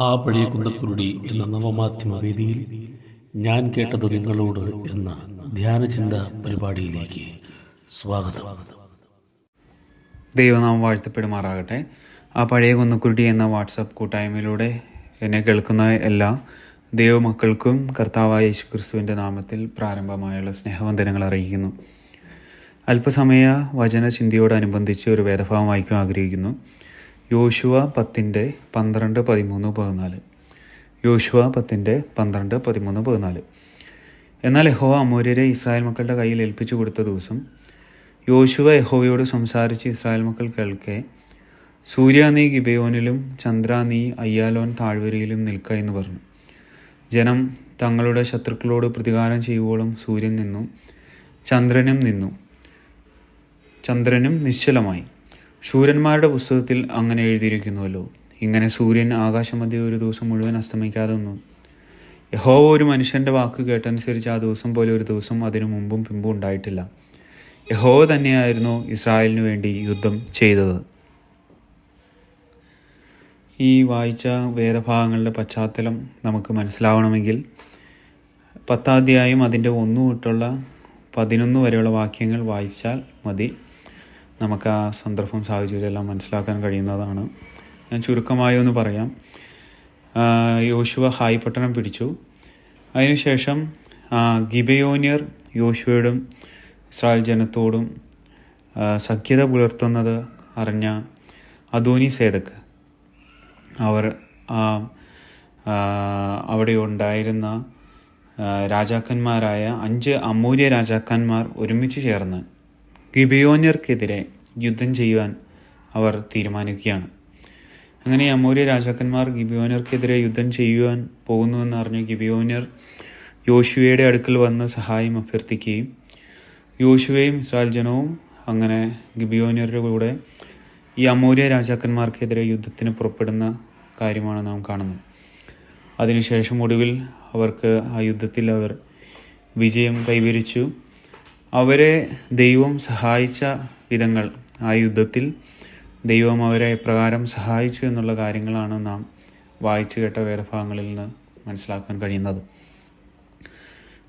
ആ പഴയ കുന്തക്കുരുടി എന്ന നവമാധ്യമ വേദിയിൽ ഞാൻ കേട്ടത് നിങ്ങളോട് എന്ന ധ്യാനചിന്ത പരിപാടിയിലേക്ക് സ്വാഗതം. ദൈവനാമം വാഴ്ത്തപ്പെടുമാറാകട്ടെ. ആ പഴയ കുന്നക്കുരുടി എന്ന വാട്സപ്പ് കൂട്ടായ്മയിലൂടെ എന്നെ കേൾക്കുന്ന എല്ലാ ദൈവമക്കൾക്കും കർത്താവായ യേശു ക്രിസ്തുവിന്റെ നാമത്തിൽ പ്രാരംഭമായുള്ള സ്നേഹവന്ദനങ്ങൾ അറിയിക്കുന്നു. അല്പസമയ വചന ചിന്തയോടനുബന്ധിച്ച് ഒരു വേദഭാവം വായിക്കാൻ ആഗ്രഹിക്കുന്നു. യോശുവ പത്തിന്റെ പന്ത്രണ്ട് പതിമൂന്ന് പതിനാല്. യോശുവ പത്തിന്റെ പന്ത്രണ്ട് പതിമൂന്ന് പതിനാല്. എന്നാൽ യഹോവ അമൂര്യരെ ഇസ്രായേൽ മക്കളുടെ കയ്യിൽ ഏൽപ്പിച്ചു കൊടുത്ത ദിവസം യോശുവ യഹോവയോട് സംസാരിച്ച് ഇസ്രായേൽ മക്കൾ കേൾക്കെ സൂര്യ നീ ഗിബയോനിലും ചന്ദ്ര നീ അയ്യാലോൻ താഴ്വരയിലും നിൽക്ക എന്ന് പറഞ്ഞു. ജനം തങ്ങളുടെ ശത്രുക്കളോട് പ്രതികാരം ചെയ്യുവോളം സൂര്യൻ നിന്നു ചന്ദ്രനും നിന്നു. ചന്ദ്രനും നിശ്ചലമായി. ശൂരന്മാരുടെ പുസ്തകത്തിൽ അങ്ങനെ എഴുതിയിരിക്കുന്നുവല്ലോ ഇങ്ങനെ സൂര്യൻ ആകാശമധ്യ ഒരു ദിവസം മുഴുവൻ അസ്തമിക്കാതെ നിന്നു. യഹോവ ഒരു മനുഷ്യന്റെ വാക്ക് കേട്ടനുസരിച്ച് ആ ദിവസം പോലെ ഒരു ദിവസം അതിനു മുമ്പും പിമ്പും ഉണ്ടായിട്ടില്ല. യഹോവ തന്നെയായിരുന്നു ഇസ്രായേലിനു വേണ്ടി യുദ്ധം ചെയ്തത്. ഈ വായിച്ച വേദഭാഗങ്ങളുടെ പശ്ചാത്തലം നമുക്ക് മനസ്സിലാവണമെങ്കിൽ പത്താധ്യായം അതിന്റെ ഒന്നു തൊട്ടുള്ള പതിനൊന്ന് വരെയുള്ള വാക്യങ്ങൾ വായിച്ചാൽ മതി. നമുക്ക് ആ സന്ദർഭം സാഹചര്യമെല്ലാം മനസ്സിലാക്കാൻ കഴിയുന്നതാണ്. ഞാൻ ചുരുക്കമായി ഒന്ന് പറയാം. യോശുവ ഹായ് പട്ടണം പിടിച്ചു. അതിനുശേഷം ഗിബയോനിയർ യോശുവയോടും ഇസ്രായേൽ ജനത്തോടും സഖ്യത പുലർത്തുന്നത് അറിഞ്ഞ അദോനി സേദക്ക് അവർ അവിടെ ഉണ്ടായിരുന്ന രാജാക്കന്മാരായ അഞ്ച് അമൂല്യ രാജാക്കന്മാർ ഒരുമിച്ച് ചേർന്ന് ഗിബിയോന്യർക്കെതിരെ യുദ്ധം ചെയ്യുവാൻ അവർ തീരുമാനിക്കുകയാണ്. അങ്ങനെ അമൂല്യ രാജാക്കന്മാർ ഗിബിയോനർക്കെതിരെ യുദ്ധം ചെയ്യുവാൻ പോകുന്നുവെന്ന് അറിഞ്ഞ് ഗിബിയോനർ യോശുവയുടെ അടുക്കൽ വന്ന് സഹായം അഭ്യർത്ഥിക്കുകയും യോശുവയും ഇസ്രായേൽ ജനവും അങ്ങനെ ഗിബിയോനിയറുടെ കൂടെ ഈ അമൂര്യ രാജാക്കന്മാർക്കെതിരെ യുദ്ധത്തിന് പുറപ്പെടുന്ന കാര്യമാണ് നാം കാണുന്നത്. അതിനുശേഷം ഒടുവിൽ അവർക്ക് ആ യുദ്ധത്തിൽ അവർ വിജയം കൈവരിച്ചു. അവരെ ദൈവം സഹായിച്ച വിധങ്ങൾ ആ യുദ്ധത്തിൽ ദൈവം അവരെ പ്രകാരം സഹായിച്ചു എന്നുള്ള കാര്യങ്ങളാണ് നാം വായിച്ചു കേട്ട വേദഭാഗങ്ങളിൽ നിന്ന് മനസ്സിലാക്കാൻ കഴിയുന്നത്.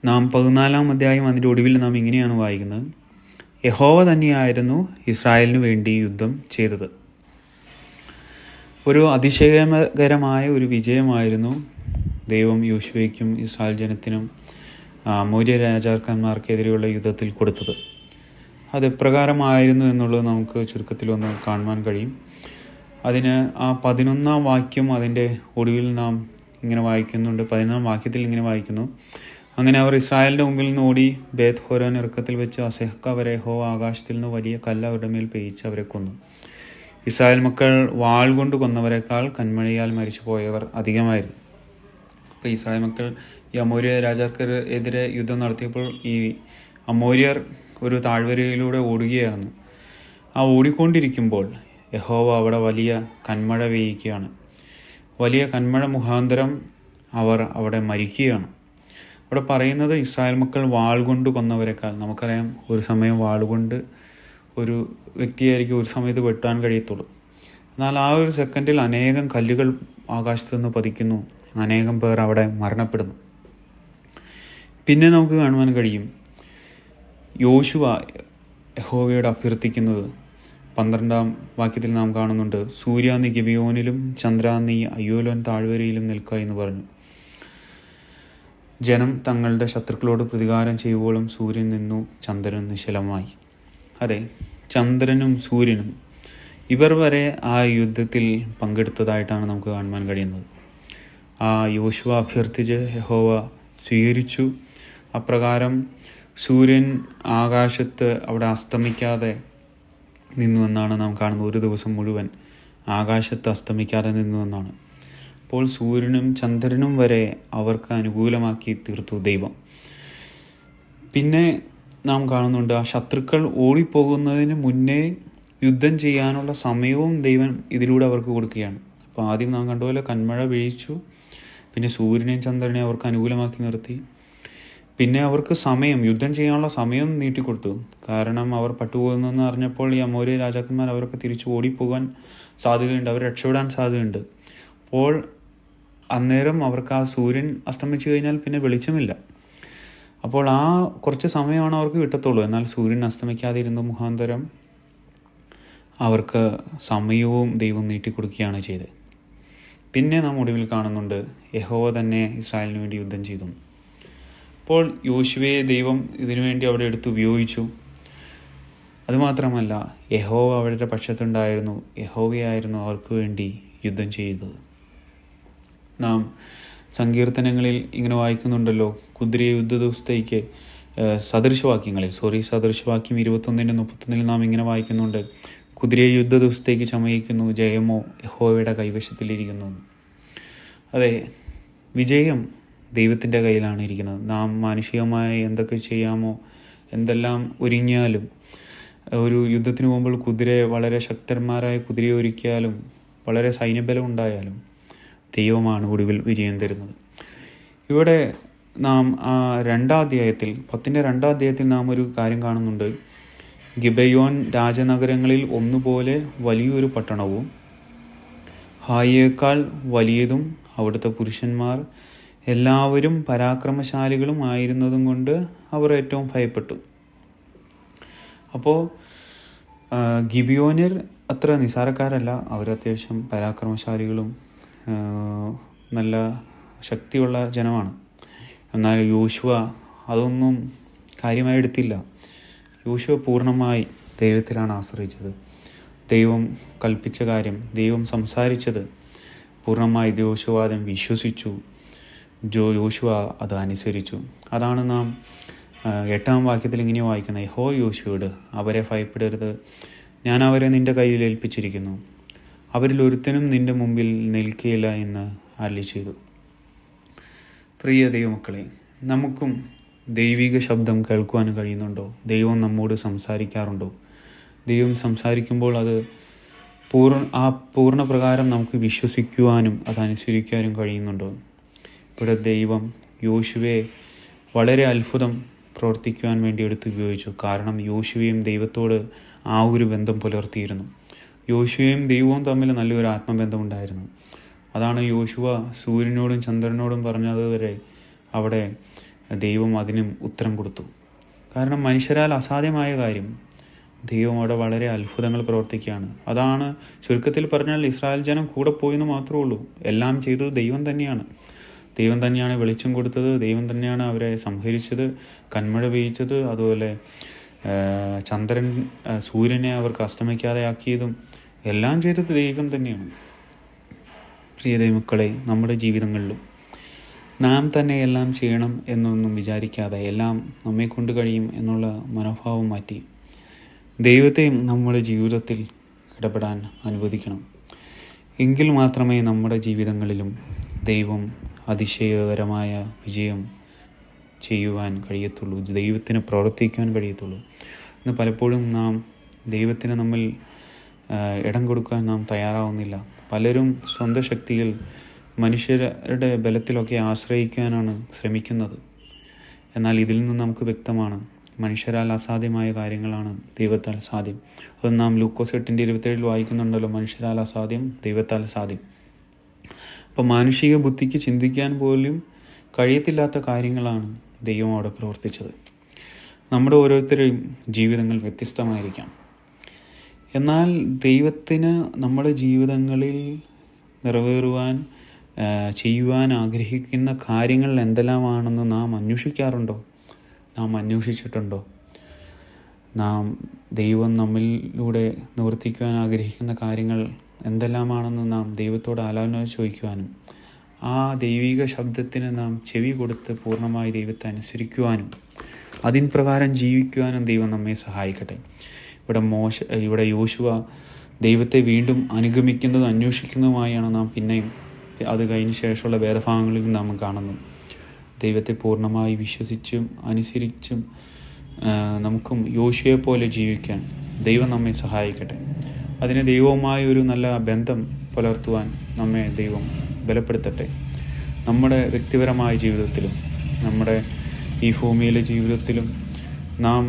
നാം പതിനാലാം അധ്യായം അതിന്റെ ഒടുവിൽ നാം ഇങ്ങനെയാണ് വായിക്കുന്നത്. യഹോവ തന്നെയായിരുന്നു ഇസ്രായേലിനു വേണ്ടി യുദ്ധം ചെയ്തത്. ഒരു അതിശയകരമായ ഒരു വിജയമായിരുന്നു ദൈവം യോശുവയ്ക്കും ഇസ്രായേൽ ജനത്തിനും മൗര്യ രാജാക്കന്മാർക്കെതിരെയുള്ള യുദ്ധത്തിൽ കൊടുത്തത്. അത് എപ്രകാരമായിരുന്നു എന്നുള്ളത് നമുക്ക് ചുരുക്കത്തിൽ ഒന്ന് കാണുവാൻ കഴിയും. അതിന് ആ പതിനൊന്നാം വാക്യം അതിന്റെ ഒടുവിൽ നാം ഇങ്ങനെ വായിക്കുന്നുണ്ട്. പതിനൊന്നാം വാക്യത്തിൽ ഇങ്ങനെ വായിക്കുന്നു. അങ്ങനെ അവർ ഇസ്രായേലിന്റെ മുമ്പിൽ നിന്ന് ഓടി ബേത് ഹോരോൻ ഇറക്കത്തിൽ വെച്ച് അസഹക്ക വരെ ഹോ ആകാശത്തിൽ നിന്ന് വലിയ കല്ല് അവരുടെ മേൽ പേയിച്ച് അവരെ കൊന്നു. ഇസ്രായേൽ മക്കൾ വാൾ കൊണ്ട് കൊന്നവരെക്കാൾ കന്മഴയാൽ മരിച്ചു പോയവർ അധികമായിരുന്നു. അപ്പോൾ ഇസ്രായേൽ മക്കൾ ഈ അമൂര്യ രാജാക്കെതിരെ യുദ്ധം നടത്തിയപ്പോൾ ഈ അമൂര്യർ ഒരു താഴ്വരയിലൂടെ ഓടുകയായിരുന്നു. ആ ഓടിക്കൊണ്ടിരിക്കുമ്പോൾ യഹോവ അവിടെ വലിയ കന്മഴ പെയ്യുകയാണ് വലിയ കന്മഴ മുഖാന്തരം അവർ അവിടെ മരിക്കുകയാണ്. അവിടെ പറയുന്നത് ഇസ്രായേൽ മക്കൾ വാൾ കൊണ്ട് കൊന്നവരെക്കാൾ. നമുക്കറിയാം ഒരു സമയം വാൾ കൊണ്ട് ഒരു വ്യക്തിയായിരിക്കും ഒരു സമയത്ത് വെട്ടാൻ കഴിയത്തുള്ളൂ. എന്നാൽ ആ ഒരു സെക്കൻഡിൽ അനേകം കല്ലുകൾ ആകാശത്ത് നിന്ന് പതിക്കുന്നു. അനേകം പേർ അവിടെ മരണപ്പെടുന്നു. പിന്നെ നമുക്ക് കാണുവാൻ കഴിയും യോശുവ യഹോവയോട് അഭ്യർത്ഥിക്കുന്നത്. പന്ത്രണ്ടാം വാക്യത്തിൽ നാം കാണുന്നുണ്ട് സൂര്യ നീ ഗിബിയോനിലും ചന്ദ്ര നീ അയ്യോലോൻ താഴ്വരയിലും നിൽക്കുക എന്ന് പറഞ്ഞു. ജനം തങ്ങളുടെ ശത്രുക്കളോട് പ്രതികാരം ചെയ്യുവോളം സൂര്യൻ നിന്നു ചന്ദ്രൻ നിശ്ചലമായി. അതെ ചന്ദ്രനും സൂര്യനും ഇവർ വരെ ആ യുദ്ധത്തിൽ പങ്കെടുത്തതായിട്ടാണ് നമുക്ക് കാണുവാൻ കഴിയുന്നത്. ആ യോശുവ അഭ്യർത്ഥിച്ച് യഹോവ സ്വീകരിച്ചു. അപ്രകാരം സൂര്യൻ ആകാശത്ത് അവിടെ അസ്തമിക്കാതെ നിന്നു എന്നാണ് നാം കാണുന്നത്. ഒരു ദിവസം മുഴുവൻ ആകാശത്ത് അസ്തമിക്കാതെ നിന്നു എന്നാണ് അപ്പോൾ സൂര്യനും ചന്ദ്രനും വരെ അവർക്ക് അനുകൂലമാക്കി തീർത്തു ദൈവം. പിന്നെ നാം കാണുന്നുണ്ട് ആ ശത്രുക്കൾ ഓടിപ്പോകുന്നതിന് മുന്നേ യുദ്ധം ചെയ്യാനുള്ള സമയവും ദൈവം ഇതിലൂടെ അവർക്ക് കൊടുക്കുകയാണ്. അപ്പോൾ ആദ്യം നാം കണ്ടപോലെ കന്മഴ വീഴിച്ചു പിന്നെ സൂര്യനെയും ചന്ദ്രനെയും അവർക്ക് അനുകൂലമാക്കി നിർത്തി. പിന്നെ അവർക്ക് സമയം യുദ്ധം ചെയ്യാനുള്ള സമയം നീട്ടിക്കൊടുത്തു. കാരണം അവർ പട്ടുപോകുന്നെന്ന് അറിഞ്ഞപ്പോൾ ഈ അമോര്യ രാജാക്കന്മാർ അവരൊക്കെ തിരിച്ചു ഓടിപ്പോകാൻ സാധ്യതയുണ്ട് അവർ രക്ഷപ്പെടാൻ സാധ്യതയുണ്ട്. അപ്പോൾ അന്നേരം അവർക്ക് ആ സൂര്യൻ അസ്തമിച്ചു കഴിഞ്ഞാൽ പിന്നെ വെളിച്ചമില്ല. അപ്പോൾ ആ കുറച്ച് സമയമാണ് അവർക്ക് കിട്ടത്തുള്ളൂ. എന്നാൽ സൂര്യൻ അസ്തമിക്കാതിരുന്ന മുഖാന്തരം അവർക്ക് സമയവും ദൈവം നീട്ടിക്കൊടുക്കുകയാണ് ചെയ്തത്. പിന്നെ നാം ഒടുവിൽ കാണുന്നുണ്ട് യഹോവ തന്നെ ഇസ്രായേലിന് വേണ്ടി യുദ്ധം ചെയ്തു. അപ്പോൾ യോശുവയെ ദൈവം ഇതിനുവേണ്ടി അവിടെ എടുത്ത് ഉപയോഗിച്ചു. അതുമാത്രമല്ല യഹോവ അവരുടെ പക്ഷത്തുണ്ടായിരുന്നു യഹോവയായിരുന്നു അവർക്ക് വേണ്ടി യുദ്ധം ചെയ്തത്. നാം സങ്കീർത്തനങ്ങളിൽ ഇങ്ങനെ വായിക്കുന്നുണ്ടല്ലോ കുതിരയെ യുദ്ധ ദിവസത്തേക്ക് ഏഹ്, സദൃശവാക്യങ്ങളിൽ സോറി സദൃശവാക്യം ഇരുപത്തൊന്നിന്റെ മുപ്പത്തൊന്നിൽ നാം ഇങ്ങനെ വായിക്കുന്നുണ്ട്. കുതിരയെ യുദ്ധ ദിവസത്തേക്ക് ചമയിക്കുന്നു ജയമോ യഹോവയുടെ കൈവശത്തിലിരിക്കുന്നു. അതെ വിജയം ദൈവത്തിന്റെ കയ്യിലാണ് ഇരിക്കുന്നത്. നാം മാനുഷികമായി എന്തൊക്കെ ചെയ്യാമോ എന്തെല്ലാം ഒരുങ്ങിയാലും ഒരു യുദ്ധത്തിന് പോകുമ്പോൾ കുതിരയെ വളരെ ശക്തന്മാരായ കുതിരയെ ഒരുക്കിയാലും വളരെ സൈന്യബലം ഉണ്ടായാലും ദൈവമാണ് ഒടുവിൽ വിജയം തരുന്നത്. ഇവിടെ നാം ആ രണ്ടാം അധ്യായത്തിൽ പത്തിന്റെ രണ്ടാം അധ്യായത്തിൽ നാം ഒരു കാര്യം കാണുന്നുണ്ട്. ഗിബയോൻ രാജനഗരങ്ങളിൽ ഒന്നുപോലെ വലിയൊരു പട്ടണവും ഹായിയേക്കാൾ വലിയതും അവിടുത്തെ പുരുഷന്മാർ എല്ലാവരും പരാക്രമശാലികളും ആയിരുന്നതും കൊണ്ട് അവർ ഏറ്റവും ഭയപ്പെട്ടു. അപ്പോൾ ഗിബിയോനിർ അത്ര നിസാരക്കാരല്ല. അവർ പരാക്രമശാലികളും നല്ല ശക്തിയുള്ള ജനമാണ്. എന്നാൽ യോശുവ അതൊന്നും കാര്യമായി എടുത്തില്ല. യോശുവ പൂർണമായി ദൈവത്തിലാണ് ആശ്രയിച്ചത്. ദൈവം കൽപ്പിച്ച കാര്യം ദൈവം സംസാരിച്ചത് പൂർണമായി യോശുവാദം വിശ്വസിച്ചു. ജോ യോശുവ അത് അനുസരിച്ചു. അതാണ് നാം എട്ടാം വാക്യത്തിൽ ഇങ്ങനെ വായിക്കുന്നത്. ഹോ യോശുവോട് അവരെ ഭയപ്പെടരുത്. ഞാൻ അവരെ നിന്റെ കയ്യിൽ ഏൽപ്പിച്ചിരിക്കുന്നു. അവരിൽ ഒരുത്തനും നിന്റെ മുമ്പിൽ നിൽക്കുകയില്ല എന്ന് അരളി ചെയ്തു. പ്രിയ ദൈവമക്കളെ നമുക്കും ദൈവിക ശബ്ദം കേൾക്കുവാൻ കഴിയുന്നുണ്ടോ? ദൈവം നമ്മോട് സംസാരിക്കാറുണ്ടോ? ദൈവം സംസാരിക്കുമ്പോൾ അത് പൂർണ ആ പൂർണ പ്രകാരം നമുക്ക് വിശ്വസിക്കുവാനും അതനുസരിക്കാനും കഴിയുന്നുണ്ടോ? ഇവിടെ ദൈവം യോശുവെ വളരെ അത്ഭുതം പ്രവർത്തിക്കുവാൻ വേണ്ടി എടുത്ത് ഉപയോഗിച്ചു. കാരണം യോശുവയും ദൈവത്തോട് ആ ഒരു ബന്ധം പുലർത്തിയിരുന്നു. യോശുവയും ദൈവവും തമ്മിൽ നല്ലൊരു ആത്മബന്ധമുണ്ടായിരുന്നു. അതാണ് യോശുവ സൂര്യനോടും ചന്ദ്രനോടും പറഞ്ഞത് വരെ അവിടെ ദൈവം അതിനും ഉത്തരം കൊടുത്തു. കാരണം മനുഷ്യരാൽ അസാധ്യമായ കാര്യം ദൈവം അവിടെ വളരെ അത്ഭുതങ്ങൾ പ്രവർത്തിക്കുകയാണ്. അതാണ് ചുരുക്കത്തിൽ പറഞ്ഞാൽ ഇസ്രായേൽ ജനം കൂടെ പോയെന്ന് മാത്രമേ ഉള്ളൂ. എല്ലാം ചെയ്തത് ദൈവം തന്നെയാണ്. ദൈവം തന്നെയാണ് വെളിച്ചം കൊടുത്തത് ദൈവം തന്നെയാണ് അവരെ സംഹരിച്ചത് കന്മഴ പെയ്യിച്ചത് അതുപോലെ ചന്ദ്രൻ സൂര്യനെ അവർക്ക് അസ്തമിക്കാതെ ആക്കിയതും എല്ലാം ചെയ്തത് ദൈവം തന്നെയാണ്. പ്രിയ ദൈവമക്കളെ നമ്മുടെ ജീവിതങ്ങളിലും നാം തന്നെ എല്ലാം ചെയ്യണം എന്നൊന്നും വിചാരിക്കാതെ എല്ലാം നമ്മെ കൊണ്ട് കഴിയും എന്നുള്ള മനോഭാവം മാറ്റി ദൈവത്തെയും നമ്മുടെ ജീവിതത്തിൽ ഇടപെടാൻ അനുവദിക്കണം. എങ്കിൽ മാത്രമേ നമ്മുടെ ജീവിതങ്ങളിലും ദൈവം അതിശയകരമായ വിജയം ചെയ്യുവാൻ കഴിയത്തുള്ളൂ. ദൈവത്തിന് പ്രവർത്തിക്കാൻ കഴിയത്തുള്ളൂ. ഇന്ന് പലപ്പോഴും നാം ദൈവത്തിന് നമ്മൾ ഇടം കൊടുക്കാൻ നാം തയ്യാറാവുന്നില്ല. പലരും സ്വന്തം ശക്തിയിൽ മനുഷ്യരുടെ ബലത്തിലൊക്കെ ആശ്രയിക്കാനാണ് ശ്രമിക്കുന്നത്. എന്നാൽ ഇതിൽ നിന്ന് നമുക്ക് വ്യക്തമാണ് മനുഷ്യരാൽ അസാധ്യമായ കാര്യങ്ങളാണ് ദൈവത്താൽ സാധ്യം. അത് നാം ലൂക്കോസ് എട്ടിന്റെ ഇരുപത്തേഴിൽ വായിക്കുന്നുണ്ടല്ലോ മനുഷ്യരാൽ അസാധ്യം ദൈവത്താൽ സാധ്യം. അപ്പോൾ മാനുഷിക ബുദ്ധിക്ക് ചിന്തിക്കാൻ പോലും കഴിയത്തില്ലാത്ത കാര്യങ്ങളാണ് ദൈവം അവിടെ പ്രവർത്തിച്ചത്. നമ്മുടെ ഓരോരുത്തരുടെയും ജീവിതങ്ങൾ വ്യത്യസ്തമായിരിക്കാം. എന്നാൽ ദൈവത്തിന് നമ്മുടെ ജീവിതങ്ങളിൽ നിറവേറുവാൻ ചെയ്യുവാൻ ആഗ്രഹിക്കുന്ന കാര്യങ്ങൾ എന്തെല്ലാമാണെന്ന് നാം അന്വേഷിക്കാറുണ്ടോ? നാം അന്വേഷിച്ചിട്ടുണ്ടോ? നാം ദൈവം നമ്മിലൂടെ നിവർത്തിക്കുവാൻ ആഗ്രഹിക്കുന്ന കാര്യങ്ങൾ എന്തെല്ലാമാണെന്ന് നാം ദൈവത്തോട് ആലോചന ചോദിക്കുവാനും ആ ദൈവിക ശബ്ദത്തിന് നാം ചെവി കൊടുത്ത് പൂർണമായി ദൈവത്തെ അനുസരിക്കുവാനും അതിൻ പ്രകാരം ജീവിക്കുവാനും ദൈവം നമ്മെ സഹായിക്കട്ടെ. ഇവിടെ മോശ ഇവിടെ യോശുവ ദൈവത്തെ വീണ്ടും അനുഗമിക്കുന്നതും അന്വേഷിക്കുന്നതുമായാണ് നാം പിന്നെയും അത് കഴിഞ്ഞ ശേഷമുള്ള വേറെ ഭാഗങ്ങളിൽ നാം കാണുന്നത്. ദൈവത്തെ പൂർണമായി വിശ്വസിച്ചും അനുസരിച്ചും നമുക്കും യോശുവെ പോലെ ജീവിക്കാൻ ദൈവം നമ്മെ സഹായിക്കട്ടെ. അതിന് ദൈവവുമായ ഒരു നല്ല ബന്ധം പുലർത്തുവാൻ നമ്മെ ദൈവം ബലപ്പെടുത്തട്ടെ. നമ്മുടെ വ്യക്തിപരമായ ജീവിതത്തിലും നമ്മുടെ ഈ ഭൂമിയിലെ ജീവിതത്തിലും നാം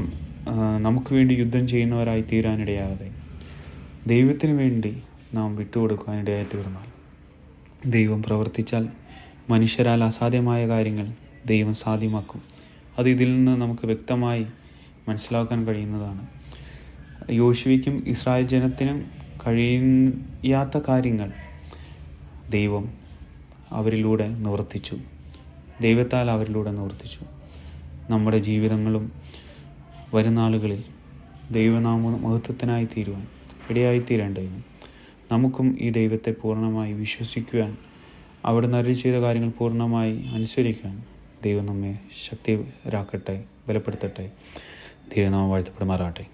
നമുക്ക് വേണ്ടി യുദ്ധം ചെയ്യുന്നവരായി തീരാനിടയാകാതെ ദൈവത്തിന് വേണ്ടി നാം വിട്ടുകൊടുക്കാനിടയായി തീർന്നാൽ ദൈവം പ്രവർത്തിച്ചാൽ മനുഷ്യരാൽ അസാധ്യമായ കാര്യങ്ങൾ ദൈവം സാധ്യമാക്കും. അത് ഇതിൽ നിന്ന് നമുക്ക് വ്യക്തമായി മനസ്സിലാക്കാൻ കഴിയുന്നതാണ്. യോശുവയ്ക്കും ഇസ്രായേൽ ജനത്തിനും കഴിയാത്ത കാര്യങ്ങൾ ദൈവം അവരിലൂടെ നിവർത്തിച്ചു. ദൈവത്താൽ അവരിലൂടെ നിവർത്തിച്ചു. നമ്മുടെ ജീവിതങ്ങളും വരുന്നാളുകളിൽ ദൈവനാമ മഹത്വത്തിനായി തീരുവാൻ ഇടയായി തീരേണ്ടതിന് നമുക്കും ഈ ദൈവത്തെ പൂർണമായി വിശ്വസിക്കുവാൻ അവിടുന്ന് അരുളി ചെയ്ത കാര്യങ്ങൾ പൂർണമായി അനുസരിക്കാൻ ദൈവം നമ്മെ ശക്തിരാക്കട്ടെ ബലപ്പെടുത്തട്ടെ. ദൈവനാമം വാഴ്ത്തപ്പെടുമാറാട്ടെ